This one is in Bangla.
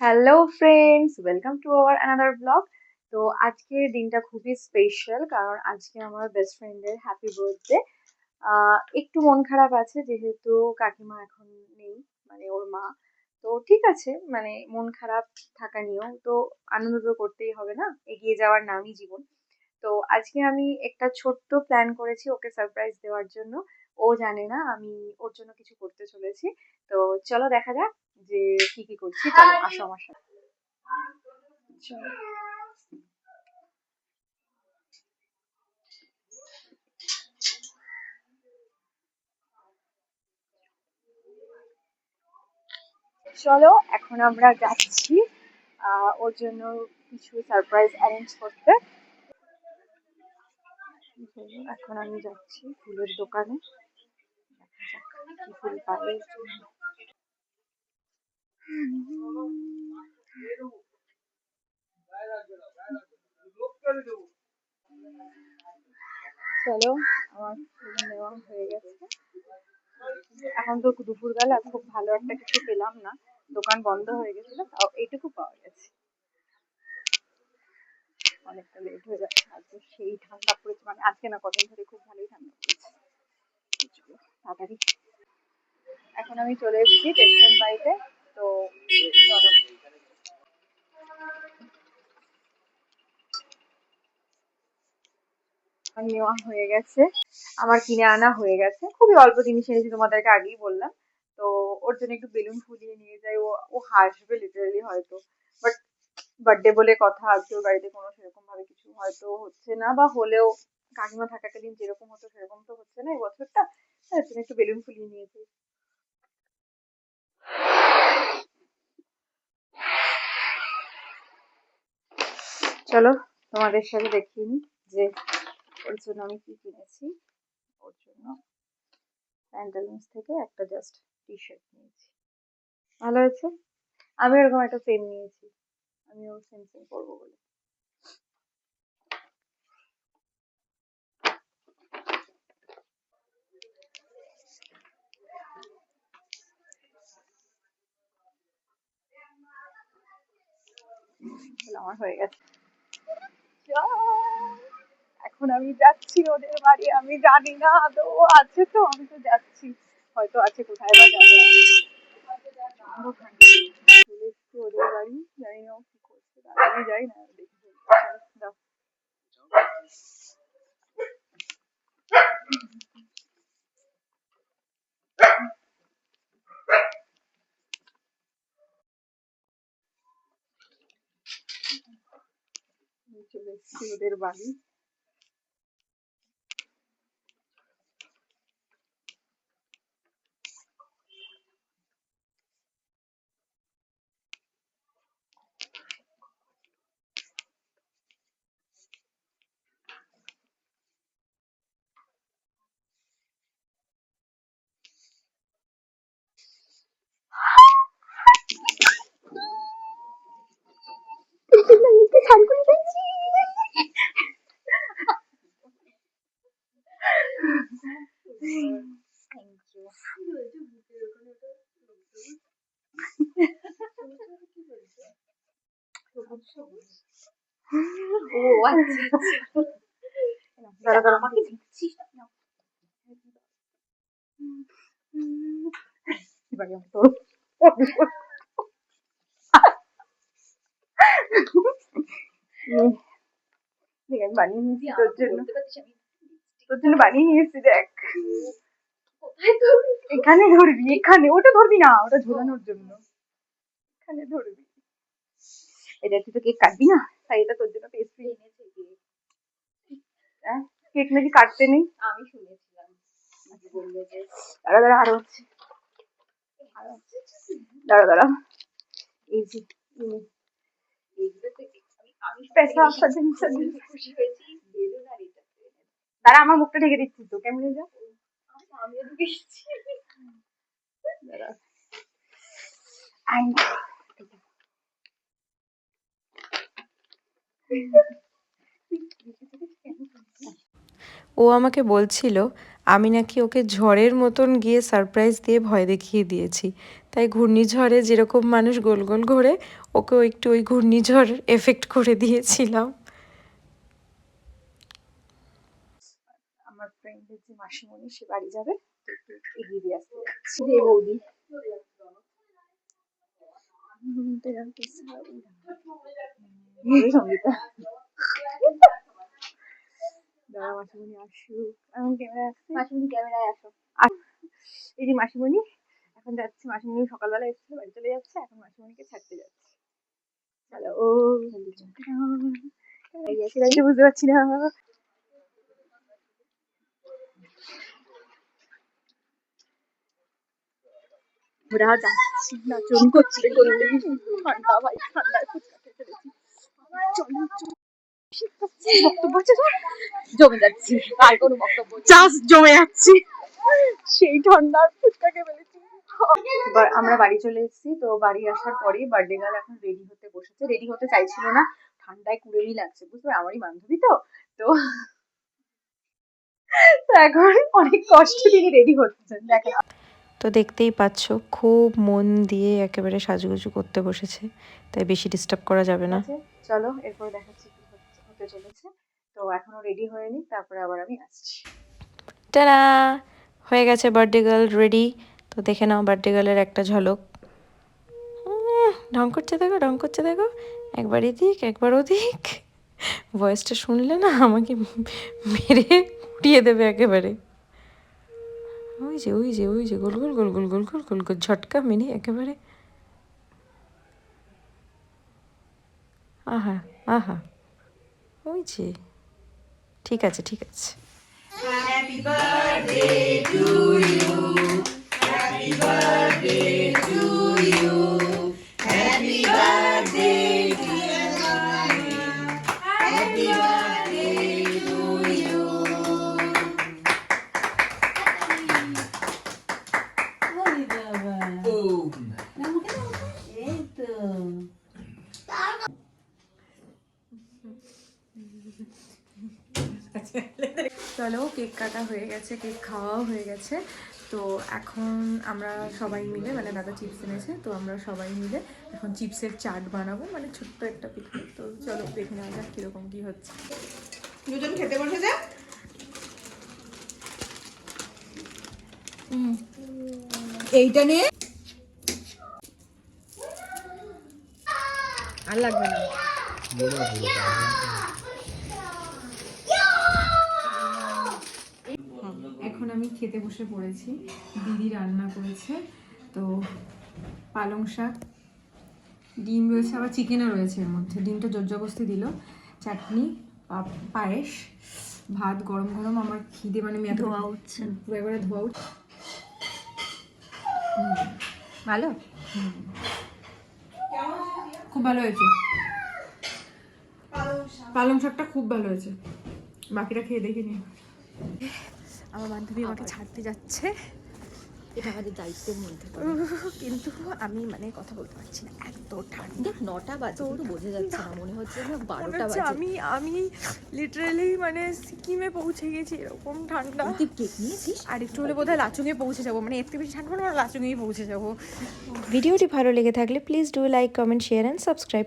Hello friends welcome to our another blog তো আজকের দিনটা খুবই স্পেশাল কারণ আজকে আমার বেস্ট ফ্রেন্ডের হ্যাপি বার্থডে একটু মন খারাপ আছে, যেহেতু কাকিমা এখন নেই মানে ওর মা। তো ঠিক আছে মানে মন খারাপ থাকা নিয়েও। তো আনন্দ তো করতেই হবে না, এগিয়ে যাওয়ার নামই জীবন। তো আজকে আমি একটা ছোট্ট প্ল্যান করেছি ওকে সারপ্রাইজ দেওয়ার জন্য। ও জানে না, আমি ওর জন্য কিছু করতে চলেছি। তো চলো দেখা যাক। যে কি কি করছি চলো আসো আমার সাথে। চলো চলো এখন আমরা যাচ্ছি আহ, ওর জন্য কিছু সারপ্রাইজ অ্যারেঞ্জ করতে। এখন আমি যাচ্ছি ফুলের দোকানে। দেখা যাক কি ফুল পাই। চলো, আমার নেওয়া হয়ে গেছে। এখন তো দুপুরবেলা, খুব ভালো একটা কিছু পেলাম না। দোকান বন্ধ হয়ে গেছিল, তাও এইটুকু পাওয়া গেছে। অনেকটা লেট হয়ে যাচ্ছে, আজকে সেই ঠান্ডা পড়েছে মানে আজকে না, কদিন ধরে খুব ভালোই ঠান্ডা পড়েছে। তাড়াতাড়ি। এখন আমি চলে এসেছি টেকশন বাড়িতে। তো চলো। নেওয়া হয়ে গেছে। আমার কিনে আনা হয়ে গেছে। খুবই অল্প জিনিস এনেছি তোমাদেরকে আগেই বললাম। তো ওর জন্য একটু বেলুন ফুলিয়ে নিয়ে যাই। ও ও হাসবে লিটারালি হয়তো। বাট বার্থডে বলে কথা আজকে ওর বাড়িতে কোনো সেরকম ভাবে কিছু হয়তো হচ্ছে না। বা হলেও কাকিমা থাকাকালীন যেরকম হতো সেরকম তো হচ্ছে না এই বছরটা। তার জন্য একটু বেলুন ফুলিয়ে নিয়ে যাই। চলো তোমাদের সাথে দেখিয়ে নিই যে ওর জন্য আমি কি কিনেছি। ওর জন্য প্যান্টালুন্স থেকে একটা জাস্ট টি শার্ট নিয়েছি। ভালো হয়েছে? আমি এরকম একটা সেম নিয়েছি। আমিও সেম সেম করব বলে। আমার হয়ে গেছে। এখন আমি যাচ্ছি ওদের বাড়ি, আমি জানি না আদৌ আছে তো, আমি তো যাচ্ছি। হয়তো আছে কোথায় বা যাবে আরও ঠান্ডা। চলে এসছি ওদের বাড়ি জানি না ও কি করছে তাড়াতাড়ি যাই না দেখি বলব। চলো, দাও। আমি দেখছি ওদের বাড়ি। Thank you. ও আচ্ছা দাঁড়া দাঁড়া আমাকে দিচ্ছিস না এবারে আমি তোর উম, বানিয়ে নিয়েছি তোর জন্য তোর জন্য বানিয়ে নিয়েছি দেখ। এখানে ধরবি এখানে। ওটা ধরবি না ওটা ঝোলানোর জন্য। এখানে ধরবি। এটা তুই তো কেক কাটবি না? তাই এটা তোর জন্য পেস্ট্রি এনেছি। কেক নাকি কাটতে নেই? আমি শুনেছিলাম। দাঁড়া দাঁড়া আরও হচ্ছে। দাঁড়া দাঁড়া। এই যে দাঁড়া আমার মুখটা ঢেকে দিচ্ছি তো। কেমন যা ও আমাকে বলছিল, আমি নাকি ওকে ঝড়ের মতন গিয়ে সারপ্রাইজ দিয়ে ভয় দেখিয়ে দিয়েছি। তাই ঘূর্ণিঝড়ে যেরকম মানুষ গোল গোল ঘোরে, ওকেও একটু ওই ঘূর্ণিঝড় এফেক্ট করে দিয়েছিলাম আমার ফ্রেন্ডের যে মাসিমণি সে বাড়ি যাবে এগিয়ে দিয়ে আসতে যাচ্ছি। রে বৌদি। সঙ্গীতা। দাঁড়া মাসিমণি আসুক। ক্যামেরা ক্যামেরায় আসো। এই যে মাসিমণি এখন যাচ্ছে। মাসিমণি সকালবেলা এসেছিল বাড়ি চলে যাচ্ছে। এখন মাসিমণিকে ছাড়তে যাচ্ছে। চলো ও বুঝতে পারছি না। ওরা যাচ্ছি নাচন করছে করলে ঠান্ডা ভাই ঠান্ডায় ফুচকা খেতে চলো চলো শীত করছে, বক্তব্য আছে জমে যাচ্ছি। আর কোনো বক্তব্য জাস্ট জমে যাচ্ছি সেই ঠান্ডার ফুচকাকে ফেলেছি। এবার আমরা বাড়ি চলে এসেছি তো বাড়ি আসার পরেই বার্থডে গার্ল এখন রেডি হতে বসেছে। রেডি হতে চাইছিল না ঠান্ডায় কুড়েমি লাগছে বুঝতে আমারই বান্ধবী তো। তো তো এখন অনেক কষ্ট তিনি রেডি হচ্ছেন দেখেন তো দেখতেই পাচ্ছ খুব মন দিয়ে একেবারে সাজুগুজু করতে বসেছে। তাই বেশি ডিস্টার্ব করা যাবে না। চলো এরপর দেখাচ্ছি কি হচ্ছে- হতে চলেছে। তো এখনও রেডি হয়নি তারপরে আবার আমি আসছি। টানা হয়ে গেছে বার্থডে গার্ল রেডি তো দেখে নাও বার্থডে গার্লের একটা ঝলক। ঢং করছে দেখো ঢং করছে দেখো। একবার এদিক একবার ওদিক। ভয়েসটা শুনলে না আমাকে মেরে উঠিয়ে দেবে একেবারে। ওই যে ওই যে ওই যে গোল গোল গোল গোল গোল গোল গোল গোল, ঝটকা মিনি একেবারে। আহা আহা ওই যে ঠিক আছে ঠিক আছে। চলো কেক কাটা হয়ে গেছে কেক খাওয়াও হয়ে গেছে। তো এখন আমরা সবাই মিলে মানে দাদা চিপস এনেছে তো আমরা সবাই মিলে এখন চিপসের চাট বানাবো মানে ছোট্ট একটা পিকনিক তো চলো দেখে নেওয়া যাক কীরকম কী হচ্ছে। দুজন খেতে বসে যা এইটা নে আর লাগবে না এখন আমি খেতে বসে পড়েছি। দিদি রান্না করেছে। তো পালং শাক ডিম রয়েছে আবার চিকেনও রয়েছে এর মধ্যে। ডিমটা জর্জবস্তি দিল। চাটনি পায়েস ভাত গরম গরম। আমার খিদে মানে মেয়ে ধোয়া উঠছে। পুরো একবারে ধোয়া উঠছে ভালো? খুব ভালো হয়েছে। পালং শাকটা খুব ভালো হয়েছে। বাকিটা খেয়ে দেখে নিই আমার বান্ধবী আমাকে ছাড়তে যাচ্ছে। এটা আমাদের দায়িত্বের মধ্যে। কিন্তু আমি মানে কথা বলতে পারছি না এত ঠান্ডা। নটা বাজে কিন্তু বোঝা যাচ্ছে না মনে হচ্ছে মনে বারোটা বাজে। আমি আমি লিটারালি মানে সিকিমে পৌঁছে গেছি এরকম ঠান্ডা। তুই কেক নিয়েছিস? আর একটু হলে বোধহয় লাচুংয়ে পৌঁছে যাব মানে এর থেকে বেশি ঠান্ডা পড়বে না লাচুংয়েই পৌঁছে যাব। ভিডিওটি ভালো লেগে থাকলে please do like comment share and subscribe